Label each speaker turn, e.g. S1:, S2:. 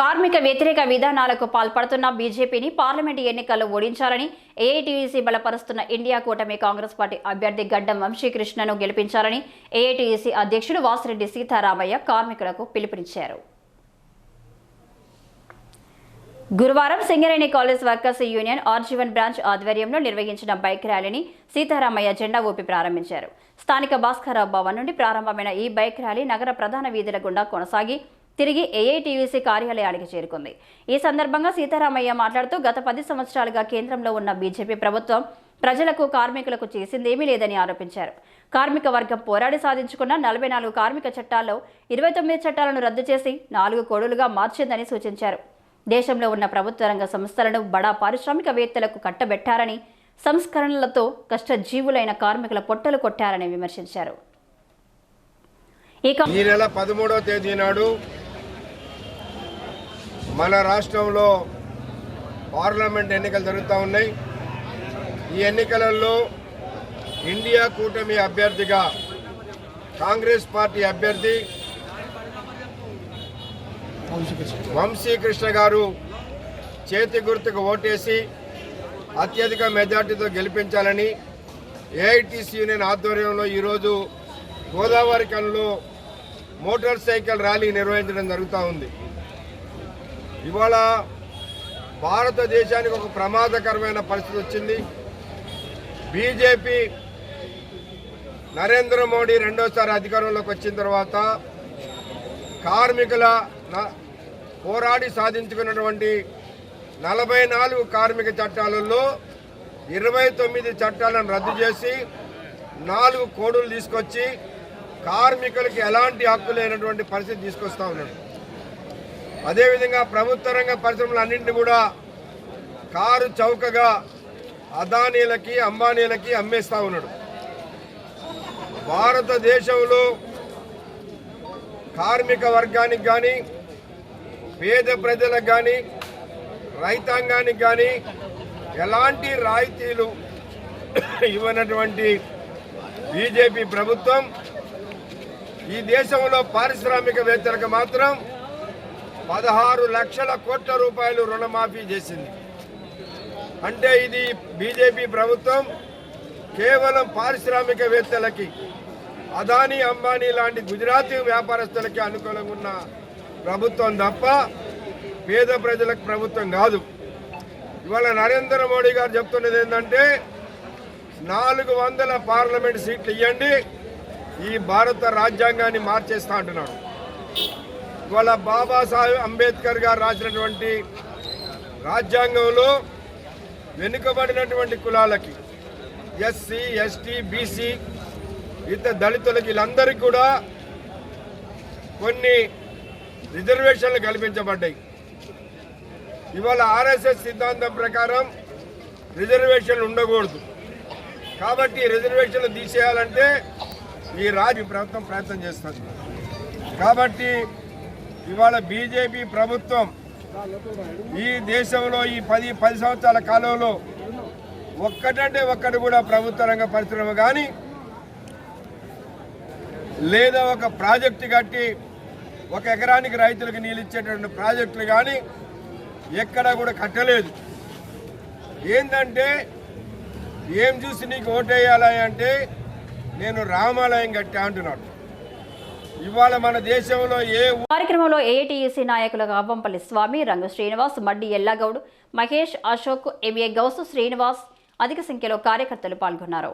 S1: కార్మిక వ్యతిరేక విధానాలకు పాల్పడుతున్న బీజేపీని పార్లమెంటు ఎన్నికల్లో ఓడించాలని ఏఐటీయూసీ బలపరుస్తున్న ఇండియా కూటమి కాంగ్రెస్ పార్టీ అభ్యర్థి గడ్డం వంశీకృష్ణను గెలిపించాలని ఏఐటీయూసీ అధ్యక్షుడు వాసిరెడ్డి సీతారామయ్య కార్మికులకు పిలుపునిచ్చారు. గురువారం Singareni Collieries Workers Union RG one branch ఆధ్వర్యంలో నిర్వహించిన బైక్ ర్యాలీని సీతారామయ్య జెండా ఊపి ప్రారంభించారు. స్థానిక భాస్కరరావు భవన్ నుండి ప్రారంభమైన ఈ బైక్ ర్యాలీ నగర ప్రధాన వీధుల గుండా కొనసాగి తిరిగి ఏఐటీయూసీ కార్యాలయానికి చేరుకుంది. ఈ సందర్భంగా సీతారామయ్య మాట్లాడుతూ గత పది సంవత్సరాలుగా కేంద్రంలో ఉన్న బీజేపీ ప్రభుత్వం ప్రజలకు కార్మికులకు చేసిందేమీ లేదని ఆరోపించారు. కార్మిక వర్గం పోరాడి సాధించుకున్న నలభై నాలుగు కార్మిక చట్టాల్లో ఇరవై తొమ్మిది చట్టాలను రద్దు చేసి నాలుగు కోడులుగా మార్చిందని సూచించారు. దేశంలో ఉన్న ప్రభుత్వ రంగ సంస్థలను బడా పారిశ్రామికవేత్తలకు కట్టబెట్టారని సంస్కరణలతో కష్టజీవులైన కార్మికుల పొట్టలు కొట్టారని విమర్శించారు. ఈ
S2: నెల పదమూడవ తేదీ నాడు మన రాష్ట్రంలో పార్లమెంట్ ఎన్నికలు జరుగుతూ ఉన్నాయి. ఈ ఎన్నికలలో ఇండియా కూటమి అభ్యర్థిగా కాంగ్రెస్ పార్టీ అభ్యర్థి వంశీకృష్ణ గారు చేతి గుర్తుకు ఓటేసి అత్యధిక మెజార్టీతో గెలిపించాలని ఏఐటీసీ యూనియన్ ఆధ్వర్యంలో ఈరోజు గోదావరి కన్లో మోటార్ సైకిల్ ర్యాలీ నిర్వహించడం జరుగుతూ ఉంది. ఇవాళ భారతదేశానికి ఒక ప్రమాదకరమైన పరిస్థితి వచ్చింది. బీజేపీ నరేంద్ర మోడీ రెండోసారి అధికారంలోకి వచ్చిన తర్వాత కార్మికుల న- పోరాడి సాధించుకున్నటువంటి నలభై నాలుగు కార్మిక చట్టాలలో ఇరవై తొమ్మిది చట్టాలను రద్దు చేసి నాలుగు కోడులు తీసుకొచ్చి కార్మికులకి ఎలాంటి హక్కు లేనటువంటి పరిస్థితి తీసుకొస్తా ఉన్నాడు. అదేవిధంగా ప్రభుత్వ రంగ పరిశ్రమలన్నింటినీ కూడా కారు చౌకగా అదానీలకి అంబానీలకి అమ్మేస్తా ఉన్నాడు. భారతదేశంలో కార్మిక వర్గానికి కానీ పేద ప్రజలకు కానీ రైతాంగానికి కానీ ఎలాంటి రాయితీలు ఇవ్వనటువంటి బీజేపీ ప్రభుత్వం ఈ దేశంలో పారిశ్రామికవేత్తలకు మాత్రం పదహారు లక్షల కోట్ల రూపాయలు రుణమాఫీ చేసింది. అంటే ఇది బీజేపీ ప్రభుత్వం కేవలం పారిశ్రామికవేత్తలకి అదానీ అంబానీ లాంటి గుజరాతీ వ్యాపారస్తులకి అనుకూలంగా ఉన్న ప్రభుత్వం తప్ప పేద ప్రజలకు ప్రభుత్వం కాదు. ఇవాళ నరేంద్ర మోడీ గారు చెప్తున్నది ఏంటంటే నాలుగు వందల పార్లమెంట్ సీట్లు ఇవ్వండి ఈ భారత రాజ్యాంగాన్ని మార్చేస్తా అంటున్నాడు. ఇవాళ బాబాసాహెబ్ అంబేద్కర్ గారు రాసినటువంటి రాజ్యాంగంలో వెనుకబడినటువంటి కులాలకి ఎస్సీ ఎస్టీ బీసీ ఇతర దళితులకి వీళ్ళందరికీ కూడా కొన్ని రిజర్వేషన్లు కల్పించబడ్డాయి. ఇవాళ ఆర్ఎస్ఎస్ సిద్ధాంతం ప్రకారం రిజర్వేషన్లు ఉండకూడదు. కాబట్టి రిజర్వేషన్లు తీసేయాలంటే ఈ రాజు ప్రభుత్వం ప్రయత్నం చేస్తుంది. కాబట్టి ఇవాళ బీజేపీ ప్రభుత్వం ఈ దేశంలో ఈ పది పది సంవత్సరాల కాలంలో ఒక్కటంటే ఒక్కటి కూడా ప్రభుత్వ రంగ పరిశ్రమ కానీ లేదా ఒక ప్రాజెక్టు కట్టి ఒక ఎకరానికి రైతులకు నీళ్ళు ఇచ్చేటువంటి ప్రాజెక్టులు కానీ ఎక్కడా కూడా కట్టలేదు. ఏంటంటే ఏం చూసి నీకు ఓటేయాలి అంటే నేను రామాలయం కట్టా అంటున్నాడు. ఇవాళ మన దేశంలో ఏ
S1: కార్యక్రమంలో ఏఐటీయూసీ నాయకులు అవ్వంపల్లి స్వామి రంగు శ్రీనివాస్ మడ్డి ఎల్లాగౌడ్ మహేష్ అశోక్ ఎంఏ గౌసు శ్రీనివాస్ అధిక సంఖ్యలో కార్యకర్తలు పాల్గొన్నారు.